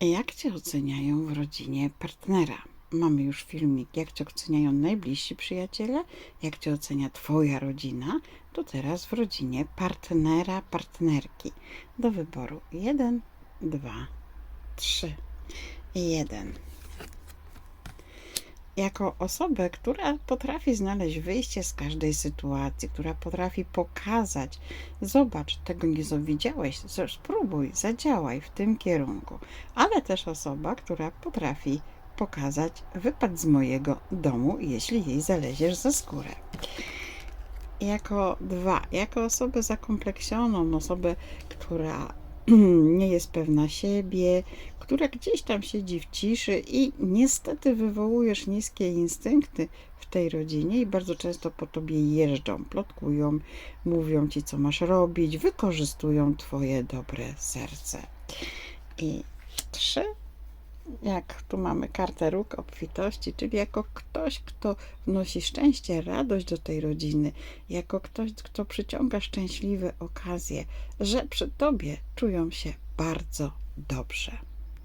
Jak cię oceniają w rodzinie partnera? Mamy już filmik, jak cię oceniają najbliżsi przyjaciele, jak cię ocenia twoja rodzina, to teraz w rodzinie partnera, partnerki. Do wyboru jeden, dwa, trzy. Jeden. Jako osobę, która potrafi znaleźć wyjście z każdej sytuacji, która potrafi pokazać, zobacz, tego nie widziałeś, spróbuj, zadziałaj w tym kierunku, ale też osoba, która potrafi pokazać, wypadł z mojego domu, jeśli jej zaleziesz za skórę. Jako dwa, jako osobę zakompleksioną, osobę, która nie jest pewna siebie, która gdzieś tam siedzi w ciszy i niestety wywołujesz niskie instynkty w tej rodzinie i bardzo często po tobie jeżdżą, plotkują, mówią ci, co masz robić, wykorzystują twoje dobre serce. I trzy, jak tu mamy kartę róg obfitości, czyli jako ktoś, kto wnosi szczęście, radość do tej rodziny, jako ktoś, kto przyciąga szczęśliwe okazje, że przy tobie czują się bardzo dobrze.